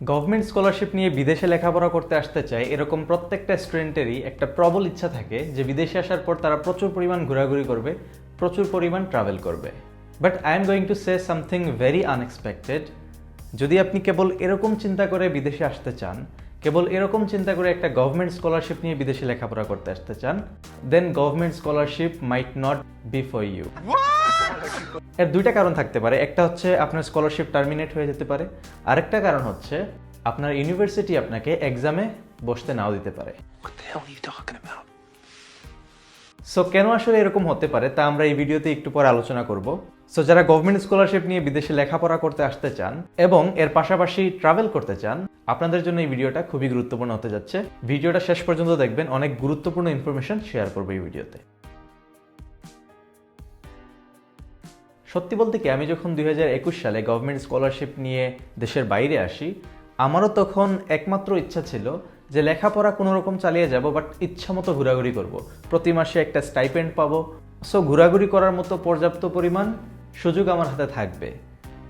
Government scholarship নিয়ে বিদেশে লেখাপড়া করতে আসতে চায়, এরকম প্রত্যেকটা স্টুডেন্টেরই একটা প্রবল ইচ্ছা থাকে যে বিদেশে আসার পর তারা প্রচুর পরিমাণ ঘোরাঘুরি করবে, প্রচুর পরিমাণ ট্রাভেল করবে। But I'm going to say something very unexpected যদি আপনি কেবল এরকম চিন্তা করে বিদেশে আসতে চান, কেবল এরকম চিন্তা করে একটা গভর্নমেন্ট স্কলারশিপ নিয়ে বিদেশে লেখাপড়া করতে আসতে চান then government scholarship might not be for you এর দুইটা কারণ থাকতে পারে। একটা হচ্ছে আপনার স্কলারশিপ টার্মিনেট হয়ে যেতে পারে। আরেকটা কারণ হচ্ছে আপনার ইউনিভার্সিটি আপনাকে এক্সামে বসতে নাও দিতে পারে? সো কেন আসলে এরকম হতে পারে তা আমরা এই ভিডিওতে একটু পরে আলোচনা করব। সো যারা গভর্নমেন্ট স্কলারশিপ নিয়ে বিদেশে লেখাপড়া করতে আসতে চান এবং এর পাশাপাশি ট্রাভেল করতে চান আপনাদের জন্য এই ভিডিওটা খুবই গুরুত্বপূর্ণ হতে যাচ্ছে। ভিডিওটা শেষ পর্যন্ত দেখবেন অনেক গুরুত্বপূর্ণ ইনফরমেশন শেয়ার করব এই ভিডিওতে। সত্যি বলতে কি, আমি যখন দুই হাজার একুশ সালে গভর্নমেন্ট স্কলারশিপ নিয়ে দেশের বাইরে আসি, আমারও তখন একমাত্র ইচ্ছা ছিল যে লেখাপড়া কোনো রকম চালিয়ে যাব বাট ইচ্ছা মতো ঘোরাঘুরি করব। প্রতি মাসে একটা স্টাইপেন্ড পাব। সো ঘোরাঘুরি করার মতো পর্যাপ্ত পরিমাণ সুযোগ আমার হাতে থাকবে।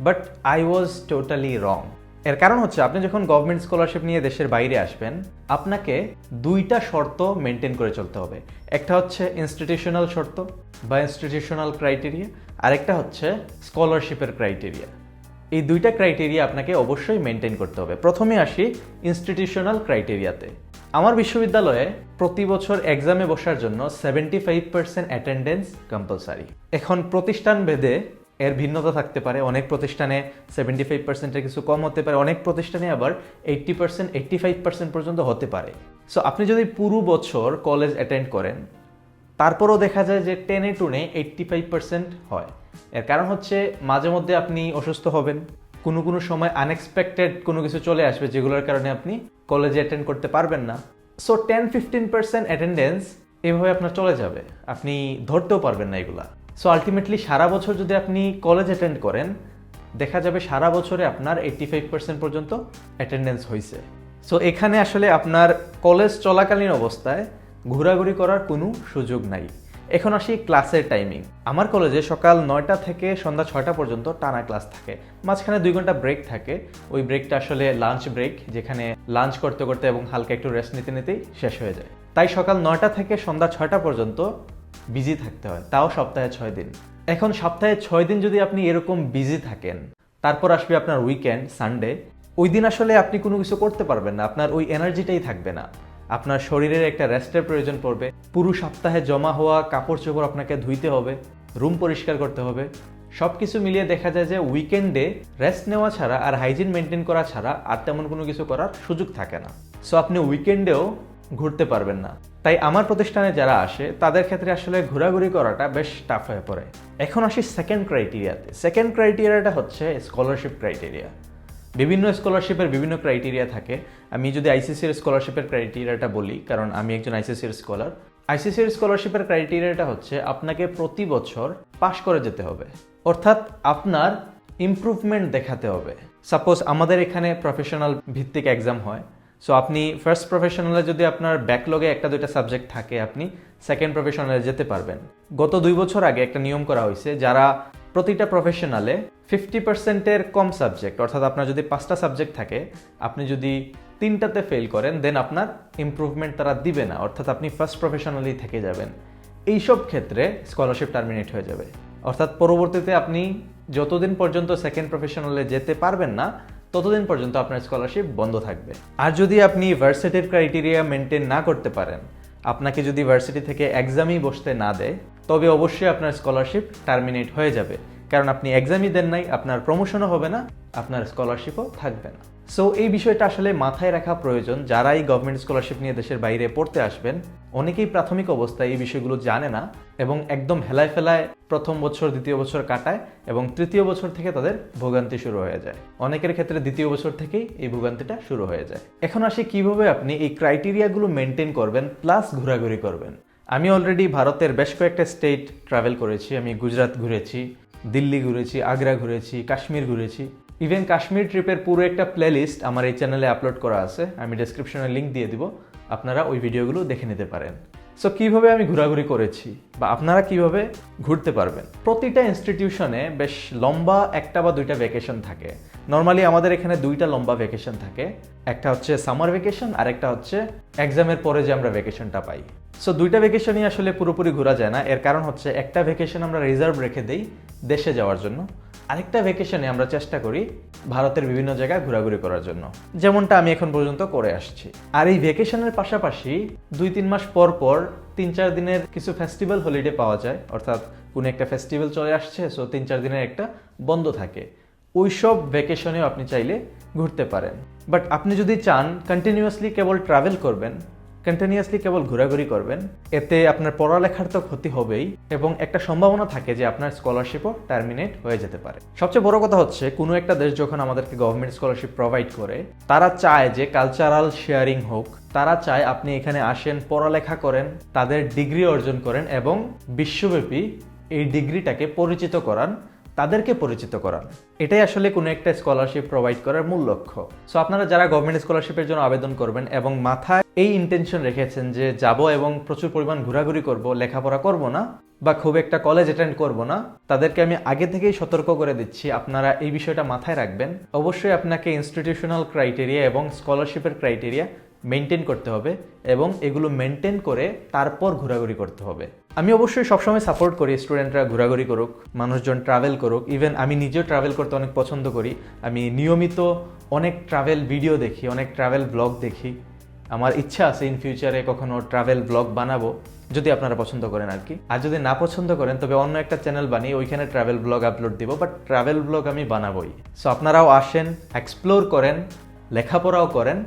But I was totally wrong এর কারণ হচ্ছে, আপনি যখন গভর্নমেন্ট স্কলারশিপ নিয়ে দেশের বাইরে আসবেন, আপনাকে দুইটা শর্ত মেনটেন করে চলতে হবে। একটা হচ্ছে ইনস্টিটিউশনাল শর্ত বা ইনস্টিটিউশনাল ক্রাইটেরিয়া আরেকটা হচ্ছে স্কলারশিপের ক্রাইটেরিয়া এই দুইটা ক্রাইটেরিয়া আপনাকে অবশ্যই মেনটেন করতে হবে। প্রথমে আসি ইনস্টিটিউশনাল ক্রাইটেরিয়াতে আমার বিশ্ববিদ্যালয়ে প্রতি বছর এক্সামে বসার জন্য seventy five percent attendance compulsory এখন প্রতিষ্ঠান ভেদে এর ভিন্নতা থাকতে পারে। অনেক প্রতিষ্ঠানে সেভেন্টি ফাইভ পার্সেন্টের কিছু কম হতে পারে, অনেক প্রতিষ্ঠানে আবার eighty percent eighty five percent পর্যন্ত হতে পারে। সো আপনি যদি পুরো বছর কলেজ অ্যাটেন্ড করেন, তারপরও দেখা যায় যে টেনে টুনে এইট্টি ফাইভ পার্সেন্ট হয়। এর কারণ হচ্ছে মাঝে মধ্যে আপনি অসুস্থ হবেন, কোনো কোনো সময় আনএক্সপেক্টেড কোনো কিছু চলে আসবে যেগুলোর কারণে আপনি কলেজে অ্যাটেন্ড করতে পারবেন না। So ten fifteen percent attendance এভাবে আপনার চলে যাবে। আপনি ধরতেও পারবেন না এগুলা। সো আলটিমেটলি সারা বছর যদি আপনি কলেজ অ্যাটেন্ড করেন, দেখা যাবে সারা বছরে আপনার এইট্টি ফাইভ পার্সেন্ট পর্যন্ত অ্যাটেন্ডেন্স হয়েছে সো এখানে আসলে আপনার কলেজ চলাকালীন অবস্থায় ঘোরাঘুরি করার কোনো সুযোগ নাই। এখন আসি ক্লাসের টাইমিং আমার কলেজে সকাল নয়টা থেকে সন্ধ্যা ছয়টা পর্যন্ত টানা ক্লাস থাকে। মাঝখানে দুই ঘণ্টা ব্রেক থাকে। ওই ব্রেকটা আসলে লাঞ্চ ব্রেক যেখানে লাঞ্চ করতে করতে এবং হালকা একটু রেস্ট নিতে নিতেই শেষ হয়ে যায়। তাই সকাল নয়টা থেকে সন্ধ্যা ছয়টা পর্যন্ত বিজি থাকতে হয়, তাও সপ্তাহে ছয় দিন। এখন সপ্তাহে ছয় দিন যদি আপনি এরকম বিজি থাকেন, তারপর আসবে আপনার উইকেন্ড সানডে ওই দিন আসলে আপনি কোনো কিছু করতে পারবেন না, আপনার ওই এনার্জিটাই থাকবে না। আপনার শরীরের একটা রেস্টের প্রয়োজন পড়বে, পুরো সপ্তাহে জমা হওয়া কাপড় চোপড় আপনাকে ধুইতে হবে রুম পরিষ্কার করতে হবে সব কিছু মিলিয়ে দেখা যায় যে উইকেন্ডে রেস্ট নেওয়া ছাড়া আর হাইজিন মেনটেন করা ছাড়া আর তেমন কোনো কিছু করার সুযোগ থাকে না। সো আপনি উইকেন্ডেও ঘুরতে পারবেন না। তাই আমার প্রতিষ্ঠানে যারা আসে, তাদের ক্ষেত্রে আসলে ঘোরাঘুরি করাটা বেশ টাফ হয়ে পড়ে। এখন আসি সেকেন্ড ক্রাইটেরিয়াতে সেকেন্ড ক্রাইটেরিয়াটা হচ্ছে স্কলারশিপ ক্রাইটেরিয়া বিভিন্ন স্কলারশিপের বিভিন্ন ক্রাইটেরিয়া থাকে। আমি যদি আইসিসির স্কলারশিপের ক্রাইটেরিয়াটা বলি, কারণ আমি একজন আইসিসির স্কলার আইসিসির স্কলারশিপের ক্রাইটেরিয়াটা হচ্ছে আপনাকে প্রতি বছর পাশ করে যেতে হবে। অর্থাৎ আপনার ইমপ্রুভমেন্ট দেখাতে হবে। সাপোজ আমাদের এখানে প্রফেশনাল ভিত্তিক এক্সাম হয় সো আপনি ফার্স্ট প্রফেশনালে যদি আপনার ব্যাকলগে একটা, দুইটা সাবজেক্ট থাকে, আপনি সেকেন্ড প্রফেশনালে যেতে পারবেন। গত দুই বছর আগে একটা নিয়ম করা হয়েছে, যারা প্রতিটা প্রফেশনালে ফিফটি পার্সেন্টের কম সাবজেক্ট অর্থাৎ আপনার যদি পাঁচটা সাবজেক্ট থাকে, আপনি যদি তিনটাতে ফেল করেন দেন আপনার ইমপ্রুভমেন্ট তারা দিবে না, অর্থাৎ আপনি ফার্স্ট প্রফেশনালি থেকে যাবেন। এইসব ক্ষেত্রে স্কলারশিপ টার্মিনেট হয়ে যাবে। অর্থাৎ পরবর্তীতে আপনি যতদিন পর্যন্ত সেকেন্ড প্রফেশনালে যেতে পারবেন না ততদিন পর্যন্ত আপনার স্কলারশিপ বন্ধ থাকবে। আর যদি আপনি ভার্সিটির ক্রাইটেরিয়া মেনটেন না করতে পারেন, আপনাকে যদি ভার্সিটি থেকে এক্সামই বসতে না দেয়, তবে অবশ্যই আপনার স্কলারশিপ টার্মিনেট হয়ে যাবে। কারণ আপনি এক্সামই দেন নাই, আপনার প্রমোশনও হবে না, আপনার স্কলারশিপও থাকবে না। সো এই বিষয়টা আসলে মাথায় রাখা প্রয়োজন। যারাই গভর্নমেন্ট স্কলারশিপ নিয়ে দেশের বাইরে পড়তে আসবেন, অনেকেই প্রাথমিক অবস্থায় এই বিষয়গুলো জানে না এবং একদম হেলায় ফেলায় প্রথম বছর, দ্বিতীয় বছর কাটায় এবং তৃতীয় বছর থেকে তাদের ভোগান্তি শুরু হয়ে যায়। অনেকের ক্ষেত্রে দ্বিতীয় বছর থেকেই এই ভোগান্তিটা শুরু হয়ে যায়। এখন আসি কীভাবে আপনি এই ক্রাইটেরিয়াগুলো মেনটেন করবেন প্লাস ঘোরাঘুরি করবেন। আমি অলরেডি ভারতের বেশ কয়েকটা স্টেট ট্রাভেল করেছি। আমি গুজরাট ঘুরেছি, দিল্লি ঘুরেছি, আগ্রা ঘুরেছি, কাশ্মীর ঘুরেছি। ইভেন কাশ্মীর ট্রিপের পুরো একটা প্লেলিস্ট আমার এই চ্যানেলে আপলোড করা আছে। আমি ডেসক্রিপশনে লিঙ্ক দিয়ে দিব। আপনারা ওই ভিডিওগুলো দেখে নিতে পারেন। সো কীভাবে আমি ঘোরাঘুরি করেছি বা আপনারা কীভাবে ঘুরতে পারবেন? প্রতিটা ইনস্টিটিউশনে বেশ লম্বা একটা বা দুইটা ভ্যাকেশন থাকে। নর্মালি আমাদের এখানে দুইটা লম্বা ভ্যাকেশন থাকে। একটা হচ্ছে সামার ভ্যাকেশন আর একটা হচ্ছে এক্সামের পরে যে আমরা ভ্যাকেশনটা পাই। সো দুইটা ভ্যাকেশনই আসলে পুরোপুরি ঘোরা যায় না। এর কারণ হচ্ছে একটা ভ্যাকেশন আমরা রিজার্ভ রেখে দেই দেশে যাওয়ার জন্য। আরেকটা ভ্যাকেশনে আমরা চেষ্টা করি ভারতের বিভিন্ন জায়গায় ঘোরাঘুরি করার জন্য। যেমনটা আমি এখন পর্যন্ত করে আসছি। আর এই ভ্যাকেশনের পাশাপাশি দুই তিন মাস পর পর তিন চার দিনের কিছু ফেস্টিভ্যাল হলিডে পাওয়া যায়। অর্থাৎ কোনো একটা ফেস্টিভ্যাল চলে আসছে সো তিন চার দিনের একটা বন্ধ থাকে। ওইসব ভ্যাকেশনেও আপনি চাইলে ঘুরতে পারেন। বাট আপনি যদি চান কন্টিনিউয়াসলি কেবল ট্রাভেল করবেন কন্টিনিউয়াসলি কেবল ঘোরাঘুরি করবেন, এতে আপনার পড়ালেখার তো ক্ষতি হবেই এবং একটা সম্ভাবনা থাকে যে আপনার স্কলারশিপও টার্মিনেট হয়ে যেতে পারে। সবচেয়ে বড় কথা হচ্ছে, কোনো একটা দেশ যখন আমাদেরকে গভর্নমেন্ট স্কলারশিপ প্রোভাইড করে, তারা চায় যে কালচারাল শেয়ারিং হোক, তারা চায় আপনি এখানে আসেন, পড়ালেখা করেন, তাদের ডিগ্রি অর্জন করেন এবং বিশ্বব্যাপী এই ডিগ্রিটাকে পরিচিত করান। তাদেরকে পরিচিত করান। এটাই আসলে কোনো একটা স্কলারশিপ প্রোভাইড করার মূল লক্ষ্য। সো আপনারা যারা গভর্নমেন্ট স্কলারশিপের জন্য আবেদন করবেন এবং মাথায় এই ইন্টেনশন রেখেছেন যে যাব এবং প্রচুর পরিমাণ ঘোরাঘুরি করব, লেখাপড়া করব না বা খুব একটা কলেজ অ্যাটেন্ড করব না, তাদেরকে আমি আগে থেকেই সতর্ক করে দিচ্ছি, আপনারা এই বিষয়টা মাথায় রাখবেন। অবশ্যই আপনাকে ইনস্টিটিউশনাল ক্রাইটেরিয়া এবং স্কলারশিপের ক্রাইটেরিয়া মেনটেন করতে হবে এবং এগুলো মেনটেন করে তারপর ঘোরাঘুরি করতে হবে। আমি অবশ্যই সবসময় সাপোর্ট করি স্টুডেন্টরা ঘোরাঘুরি করুক, মানুষজন ট্রাভেল করুক। ইভেন আমি নিজেও ট্রাভেল করতে অনেক পছন্দ করি। আমি নিয়মিত অনেক ট্রাভেল ভিডিও দেখি, অনেক ট্রাভেল ব্লগ দেখি। আমার ইচ্ছা আছে ইন ফিউচারে কখনো ট্রাভেল ব্লগ বানাবো, যদি আপনারা পছন্দ করেন আর কি আর যদি না পছন্দ করেন, তবে অন্য একটা চ্যানেল বানিয়ে ওইখানে ট্রাভেল ব্লগ আপলোড দিব বাট ট্রাভেল ব্লগ আমি বানাবোই। সো আপনারাও আসেন এক্সপ্লোর করেন, লেখাপড়াও করেন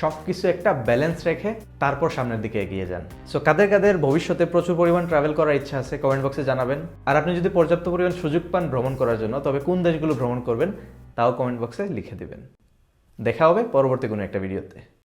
সব কিছু একটা ব্যালেন্স রেখে তারপর সামনের দিকে এগিয়ে যান। সো কাদের কাদের ভবিষ্যতে প্রচুর পরিমাণ ট্রাভেল করার ইচ্ছা আছে কমেন্ট বক্সে জানাবেন। আর আপনি যদি পর্যাপ্ত পরিমাণ সুযোগ পান ভ্রমণ করার জন্য, তবে কোন দেশগুলো ভ্রমণ করবেন, তাও কমেন্ট বক্সে লিখে দেবেন। দেখা হবে পরবর্তী কোনো একটা ভিডিওতে